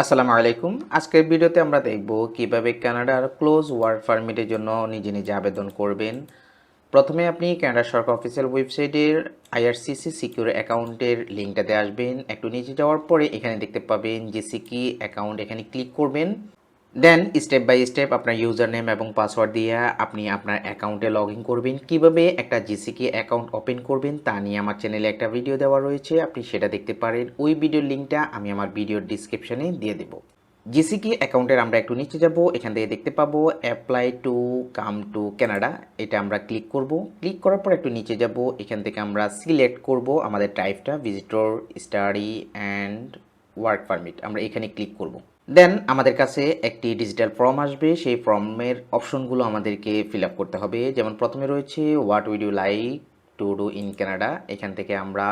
আসসালামু আলাইকুম। আজকের ভিডিওতে আমরা দেখব কীভাবে কানাডার ক্লোজ ওয়ার্ক পারমিটের জন্য নিজে নিজে আবেদন করবেন। প্রথমে আপনি কানাডা সরকার অফিসিয়াল ওয়েবসাইটের আইআরসিসি সিকিউর অ্যাকাউন্টের লিঙ্কটাতে আসবেন। একটু নিচে যাওয়ার পরে এখানে দেখতে পাবেন যে জেসিকি অ্যাকাউন্ট এখানে ক্লিক করবেন। দেন স্টেপ বাই স্টেপ আপনার ইউজার নেম এবং পাসওয়ার্ড দিয়ে আপনি আপনার অ্যাকাউন্টে লগ ইন করবেন। কীভাবে একটা জিসিকি অ্যাকাউন্ট ওপেন করবেন, তা নিয়ে আমার চ্যানেলে একটা ভিডিও দেওয়া রয়েছে। আপনি সেটা দেখতে পারেন। ওই ভিডিওর লিঙ্কটা আমি আমার ভিডিওর ডিসক্রিপশনে দিয়ে দেবো। জিসিকি অ্যাকাউন্টের আমরা একটু নিচে যাব। এখান থেকে দেখতে পাবো apply to come to Canada এটা আমরা ক্লিক করব। ক্লিক করার পর একটু নিচে যাব। এখান থেকে আমরা সিলেক্ট করব আমাদের টাইপটা visitor study and work permit আমরা এখানে ক্লিক করব। দেন আমাদের কাছে একটি ডিজিটাল ফর্ম আসবে। সেই ফর্মের অপশনগুলো আমাদেরকে ফিল করতে হবে। যেমন প্রথমে রয়েছে what would you like to do in Canada এখান থেকে আমরা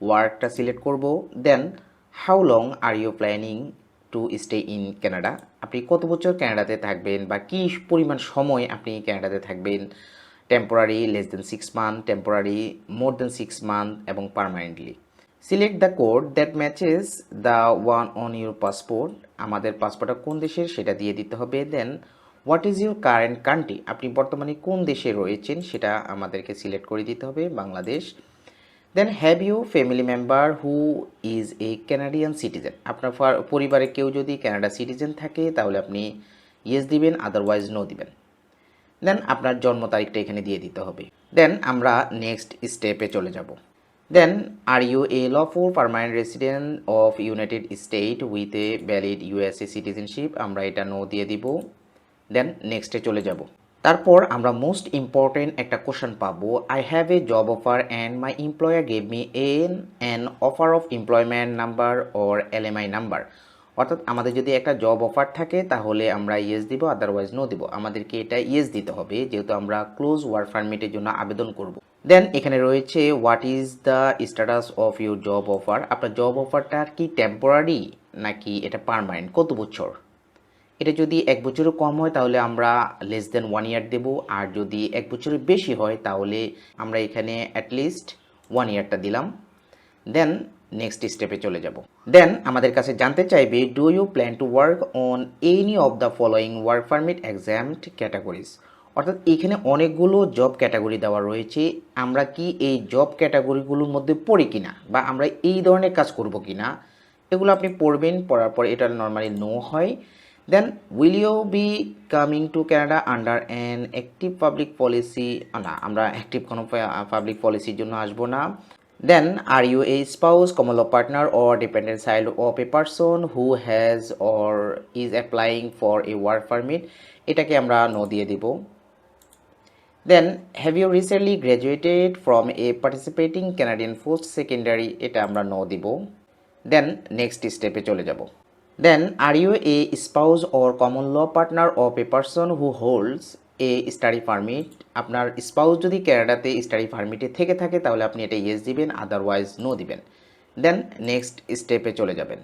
ওয়ার্কটা সিলেক্ট করব। Then how long are you planning to stay in Canada আপনি কত বছর কানাডাতে থাকবেন বা কী পরিমাণ সময় আপনি কানাডাতে থাকবেন? Temporary less than six month temporary more than six month এবং permanently select the code that matches the one on your passport আমাদের পাসপোর্টটা কোন দেশের সেটা দিয়ে দিতে হবে। Then what is your current country আপনি বর্তমানে কোন দেশে রয়েছেন সেটা আমাদেরকে সিলেক্ট করে দিতে হবে Bangladesh. Then have you family member who is a Canadian citizen আপনার পরিবারে কেউ যদি কানাডা সিটিজেন থাকে, তাহলে আপনি ইয়েস দিবেন আদারওয়াইজ নো দিবেন। দেন আপনার জন্ম তারিখটা এখানে দিয়ে দিতে হবে। দেন আমরা নেক্সট স্টেপে চলে যাব। Then are you a lawful permanent resident of United State with a valid USA citizenship আমরা এটা নো দিয়ে দিব। দেন নেক্সটে চলে যাব। তারপর আমরা মোস্ট ইম্পর্টেন্ট একটা কোশ্চেন পাবো। I have a job offer and my employer gave me an an offer of employment number or LMI number অর্থাৎ আমাদের যদি একটা জব অফার থাকে, তাহলে আমরা ইয়েস দিব আদারওয়াইজ নো দিব। আমাদেরকে এটা ইয়েস দিতে হবে, যেহেতু আমরা ক্লোজ ওয়ার্ক পারমিটের জন্য আবেদন করব। দেন এখানে রয়েছে what is the status of your job offer আপনার জব অফারটা কি টেম্পোরারি নাকি এটা পারমানেন্ট কত বছর? এটা যদি এক বছরের কম হয়, তাহলে আমরা লেস দেন ওয়ান ইয়ার দেবো। আর যদি এক বছরের বেশি হয়, তাহলে আমরা এখানে অ্যাটলিস্ট ওয়ান ইয়ারটা দিলাম। দেন নেক্সট স্টেপে চলে যাব। দেন আমাদের কাছে জানতে চাইবে do you plan to work on any of the following work permit exempt categories অর্থাৎ এখানে অনেকগুলো জব ক্যাটাগরি দেওয়া রয়েছে। আমরা কি এই জব ক্যাটাগরিগুলোর মধ্যে পড়ি কিনা? বা আমরা এই ধরনের কাজ করব কিনা? এগুলো আপনি পড়বেন, পড়ার পর এটা নর্মালি নো হয়। Then will you be coming to Canada under an active public policy না, আমরা অ্যাক্টিভ কোনো পাবলিক পলিসির জন্য আসব না। Then are you a spouse common law partner or dependent child of a person who has or is applying for a work permit এটাকে আমরা no দিয়ে দিব। Then have you recently graduated from a participating Canadian post secondary এটা আমরা no দিব। Then next স্টেপে চলে যাব। Then are you a spouse or common law partner of a person who holds a study permit আপনার spouse যদি ক্যানাডাতে study পারমিটে থেকে থাকে, তাহলে আপনি এটা ইয়েস দিবেন আদারওয়াইজ নো দিবেন। দেন নেক্সট স্টেপে চলে যাবেন।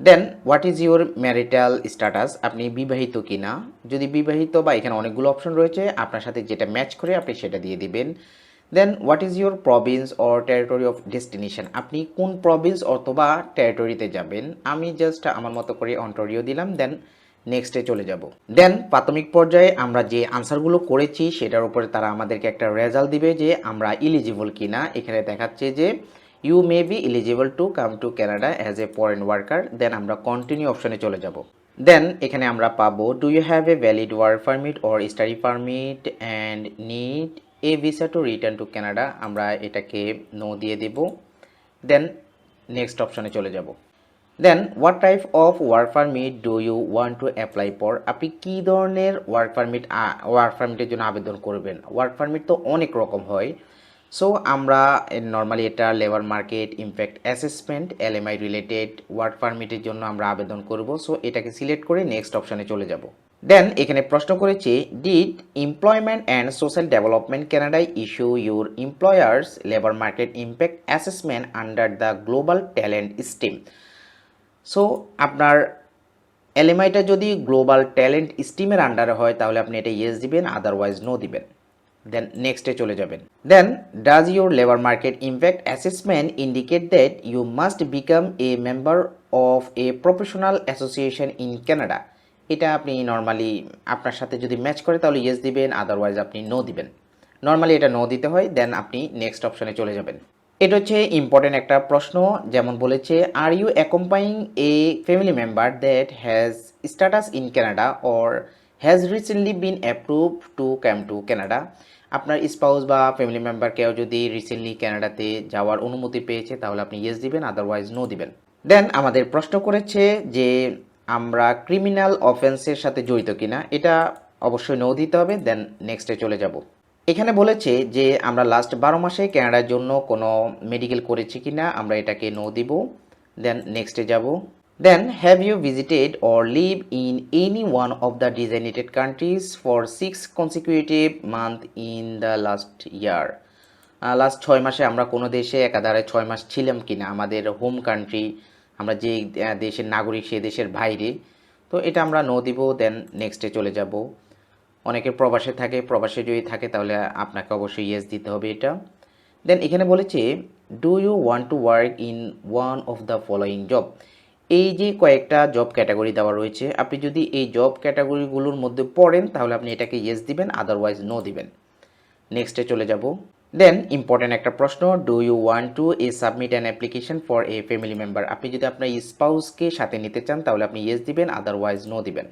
Then what is your marital status আপনি বিবাহিত কি না যদি বিবাহিত বা এখানে অনেকগুলো অপশন রয়েছে, আপনার সাথে যেটা ম্যাচ করে আপনি সেটা দিয়ে দিবেন। Then what is your province or territory of destination আপনি কোন প্রভিন্স অথবা টেরিটরিতে যাবেন? আমি জাস্ট আমার মতো করে অন্টারিও দিলাম দেন নেক্সটে চলে যাব। দেন প্রাথমিক পর্যায়ে আমরা যে আনসারগুলো করেছি, সেটার উপরে তারা আমাদেরকে একটা রেজাল্ট দিবে যে আমরা ইলিজিবল কিনা। এখানে দেখাচ্ছে যে you may be eligible to come to Canada as a foreign worker then আমরা কন্টিনিউ অপশনে চলে যাব। দেন এখানে আমরা পাবো do you have a valid work permit or study permit and need a visa to return to Canada আমরা এটাকে no দিয়ে দেব। দেন নেক্সট অপশনে চলে যাব। Then what type of work permit do you want to apply for আপনি কী ধরনের work permit work পারমিটের জন্য আবেদন করবেন? ওয়ার্ক পারমিট তো অনেক রকম হয়। সো আমরা নর্মালি এটা labour market impact assessment LMI related work পারমিটের জন্য আমরা আবেদন করব। সো এটাকে সিলেক্ট করে নেক্সট অপশানে চলে যাব। দেন এখানে প্রশ্ন করেছে did employment and social development ক্যানাডায় issue your employer's labour market impact assessment under the global talent stream so আপনার এলএমআইটা যদি গ্লোবাল ট্যালেন্ট স্টিমের আন্ডারে হয়, তাহলে আপনি এটা ইয়েস দিবেন আদারওয়াইজ নো দিবেন। দেন নেক্সটে চলে যাবেন। Then does your labour market impact assessment indicate that you must become a member of a professional association in Canada এটা আপনি নর্মালি আপনার সাথে যদি ম্যাচ করে, তাহলে ইয়েস দিবেন আদারওয়াইজ আপনি নো দিবেন। নর্মালি এটা নো দিতে হয় দেন আপনি নেক্সট অপশনে চলে যাবেন। এটা হচ্ছে ইম্পর্টেন্ট একটা প্রশ্ন, যেমন বলেছে are you accompanying a family member that has status in Canada or has recently been approve to came to Canada আপনার স্পাউস বা ফ্যামিলি মেম্বার কেউ যদি রিসেন্টলি কানাডাতে যাওয়ার অনুমতি পেয়েছে, তাহলে আপনি ইয়েস দিবেন আদারওয়াইজ নো দিবেন। দেন আমাদের প্রশ্ন করেছে যে, আমরা ক্রিমিনাল অফেন্সের সাথে জড়িত কিনা, এটা অবশ্যই নো দিতে হবে দেন নেক্সটে চলে যাব। এখানে বলেছে যে, আমরা লাস্ট বারো মাসে ক্যানাডার জন্য কোনো মেডিকেল করেছি কিনা, আমরা এটাকে নো দিব দেন নেক্সটে যাব। Then have you visited or live in any one of the designated countries for six consecutive month in the last year last ছয় মাসে আমরা কোনো দেশে একাধারে ছয় মাস ছিলাম কিনা? আমাদের হোম কান্ট্রি আমরা যে দেশের নাগরিক সে দেশের বাইরে। তো এটা আমরা নো দিব দেন নেক্সটে চলে যাব। অনেকে প্রবাসে থাকে, প্রবাসে যদি থাকে তাহলে আপনাকে অবশ্যই ইয়েস দিতে হবে এটা। দেন এখানে বলেছে do you want to work in one of the following job এই যে কয়েকটা জব ক্যাটাগরি দেওয়া রয়েছে, আপনি যদি এই জব ক্যাটাগরিগুলোর মধ্যে পড়েন, তাহলে আপনি এটাকে ইয়েস দিবেন আদারওয়াইজ নো দিবেন। নেক্সটে চলে যাব। দেন ইম্পর্টেন্ট একটা প্রশ্ন do you want to a submit an application for a family member আপনি যদি আপনার স্পাউসকে সাথে নিতে চান, তাহলে আপনি ইয়েস দিবেন আদারওয়াইজ নো দিবেন।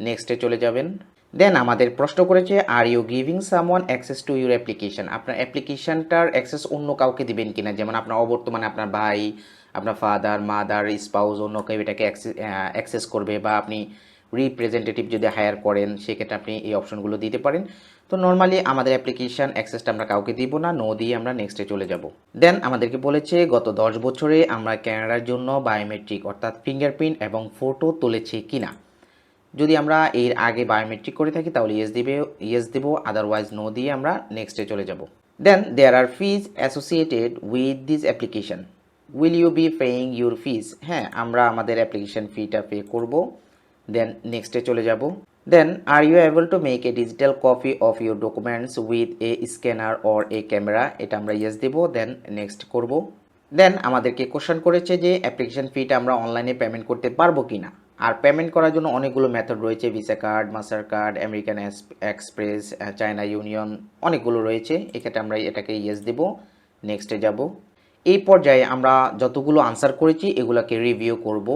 নেক্সটে চলে যাবেন। দেন আমাদের প্রশ্ন করেছে are you giving someone access to your application আপনার অ্যাপ্লিকেশনটার অ্যাক্সেস অন্য কাউকে দিবেন কিনা? যেমন আপনার অবর্তমানে আপনার ভাই আপনার ফাদার মাদার স্পাউস অন্য কেউ এটাকে অ্যাক্সেস করবে বা আপনি রিপ্রেজেন্টেটিভ যদি হায়ার করেন, সেক্ষেত্রে আপনি এই অপশনগুলো দিতে পারেন। তো নর্মালি আমাদের অ্যাপ্লিকেশন অ্যাক্সেসটা আমরা কাউকে দিব না নো দিয়ে আমরা নেক্সটে চলে যাব। দেন আমাদেরকে বলেছে, গত দশ বছরে আমরা ক্যানাডার জন্য বায়োমেট্রিক অর্থাৎ ফিঙ্গারপ্রিন্ট এবং ফটো তুলেছি কিনা? যদি আমরা এর আগে বায়োমেট্রিক করে থাকি, তাহলে ইয়েস দিবে ইয়েস দেবো আদারওয়াইজ নো দিয়ে আমরা নেক্সটে চলে যাব। Then there are fees associated with this application will you be paying your fees হ্যাঁ আমরা আমাদের অ্যাপ্লিকেশন ফিটা পে করব। দেন নেক্সটে চলে যাব। Then are you able to make a digital copy of your documents with a scanner or a camera এটা আমরা ইয়েস দেবো। দেন নেক্সট করব। দেন আমাদেরকে কোশ্চেন করেছে যে অ্যাপ্লিকেশন ফিটা আমরা অনলাইনে পেমেন্ট করতে পারব কি না আর পেমেন্ট করার জন্য অনেকগুলো মেথড রয়েছে। Visa card Mastercard American Express China Union অনেকগুলো রয়েছে। এক্ষেত্রে আমরা এটাকে ইয়েস দেব। নেক্সটে যাব। এই পর্যায়ে আমরা যতগুলো আনসার করেছি, এগুলোকে রিভিউ করব।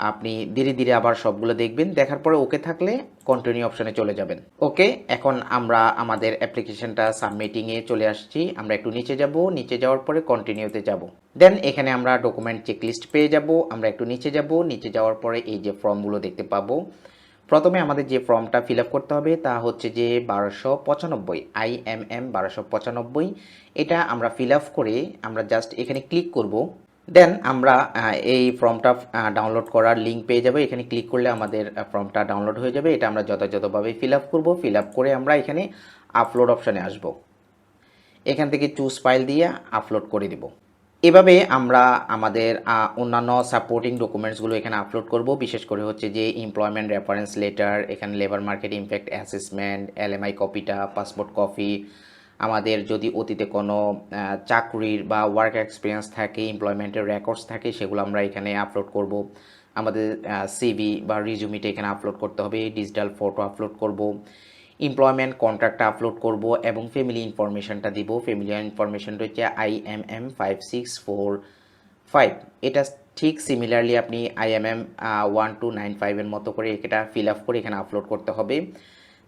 আপনি ধীরে ধীরে আবার সবগুলো দেখবেন, দেখার পরে ওকে থাকলে কন্টিনিউ অপশানে চলে যাবেন। ওকে এখন আমরা আমাদের অ্যাপ্লিকেশনটা সাবমিটিংয়ে চলে আসছি। আমরা একটু নিচে যাব, নিচে যাওয়ার পরে কন্টিনিউতে যাব। দেন এখানে আমরা ডকুমেন্ট চেকলিস্ট পেয়ে যাব, আমরা একটু নিচে যাব, নিচে যাওয়ার পরে এই যে ফর্মগুলো দেখতে পাবো। প্রথমে আমাদের যে ফর্মটা ফিল করতে হবে তা হচ্ছে যে বারোশো পঁচানব্বই আই এম এম বারোশো পঁচানব্বই। এটা আমরা ফিল করে আমরা জাস্ট এখানে ক্লিক করব। দেন আমরা এই ফর্মটা ডাউনলোড করার লিঙ্ক পেয়ে যাব। এখানে ক্লিক করলে আমাদের ফর্মটা ডাউনলোড হয়ে যাবে। এটা আমরা যথাযথভাবে ফিল আপ করব। ফিল আপ করে আমরা এখানে আপলোড অপশানে আসব। এখান থেকে চুজ ফাইল দিয়ে আপলোড করে দিব। এভাবে আমরা আমাদের অন্যান্য সাপোর্টিং ডকুমেন্টসগুলো এখানে আপলোড করব। বিশেষ করে হচ্ছে যে এমপ্লয়মেন্ট রেফারেন্স লেটার এখানে labour market impact assessment LMI কপিটা পাসপোর্ট কপি আমাদের যদি অতীতে কোনো চাকরির বা ওয়ার্ক এক্সপিরিয়েন্স থাকে এমপ্লয়মেন্টের রেকর্ডস থাকে, সেগুলো আমরা এখানে আপলোড করব। আমাদের সিভি বা রিজুমিটা এখানে আপলোড করতে হবে ডিজিটাল ফটো আপলোড করব। এমপ্লয়মেন্ট কন্ট্রাক্টটা আপলোড করব এবং ফ্যামিলি ইনফরমেশনটা দিব। ফ্যামিলি ইনফরমেশনটা হচ্ছে I M M five six four five এটা ঠিক সিমিলারলি আপনি আইএমএম ওয়ান টু নাইন ফাইভের মতো করে এটা ফিল আপ করে এখানে আপলোড করতে হবে।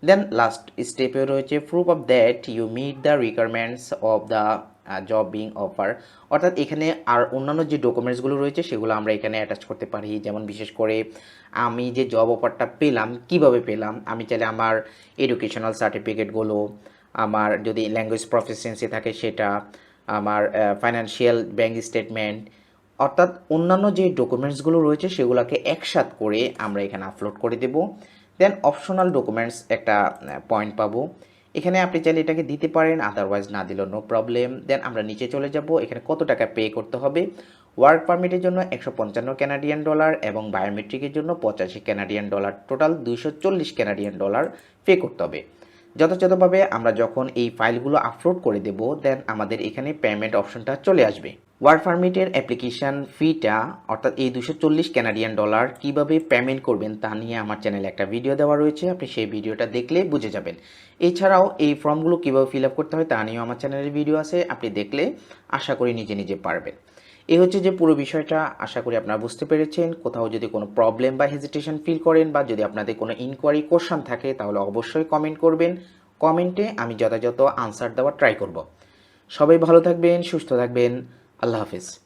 দেন লাস্ট স্টেপে রয়েছে proof of that you meet the requirements of the job being offer অর্থাৎ এখানে আর অন্যান্য যে ডকুমেন্টসগুলো রয়েছে সেগুলো আমরা এখানে অ্যাটাচ করতে পারি। যেমন বিশেষ করে আমি যে জব অফারটা পেলাম, কীভাবে পেলাম? আমি চাইলে আমার এডুকেশনাল সার্টিফিকেটগুলো আমার যদি ল্যাঙ্গুয়েজ প্রফিসিয়েন্সি থাকে সেটা, আমার ফাইন্যান্সিয়াল ব্যাঙ্ক স্টেটমেন্ট অর্থাৎ অন্যান্য যে ডকুমেন্টসগুলো রয়েছে সেগুলোকে একসাথ করে আমরা এখানে আপলোড করে দেব। দেন অপশনাল ডকুমেন্টস একটা পয়েন্ট পাবো। এখানে আপনি চাইলে এটাকে দিতে পারেন আদারওয়াইজ না দিলেও নো প্রবলেম দেন আমরা নিচে চলে যাব, এখানে কত টাকা পে করতে হবে? ওয়ার্ক পারমিটের জন্য একশো পঞ্চান্ন ক্যানাডিয়ান ডলার এবং বায়োমেট্রিকের জন্য পঁচাশি ক্যানাডিয়ান ডলার টোটাল দুইশো চল্লিশ ক্যানাডিয়ান ডলার পে করতে হবে। যথাযথভাবে আমরা যখন এই ফাইলগুলো আপলোড করে দেব দেন আমাদের এখানে পেমেন্ট অপশনটা চলে আসবে। ওয়ার্ক পারমিটের অ্যাপ্লিকেশান ফিটা অর্থাৎ এই দুশো চল্লিশ ক্যানাডিয়ান ডলার কীভাবে পেমেন্ট করবেন তা নিয়ে আমার চ্যানেলে একটা ভিডিও দেওয়া রয়েছে। আপনি সেই ভিডিওটা দেখলে বুঝে যাবেন। এছাড়াও এই ফর্মগুলো কীভাবে ফিল আপ করতে হয় তা নিয়েও আমার চ্যানেলের ভিডিও আছে। আপনি দেখলে আশা করি নিজে নিজে পারবেন। এই হচ্ছে যে পুরো বিষয়টা, আশা করি আপনারা বুঝতে পেরেছেন। কোথাও যদি কোনো প্রবলেম বা হেজিটেশন ফিল করেন বা যদি আপনাদের কোনো ইনকোয়ারি কোশ্চান থাকে, তাহলে অবশ্যই কমেন্ট করবেন। কমেন্টে আমি যথাযথ আনসার দেওয়ার ট্রাই করব। সবাই ভালো থাকবেন, সুস্থ থাকবেন। আল্লাহ হাফিজ।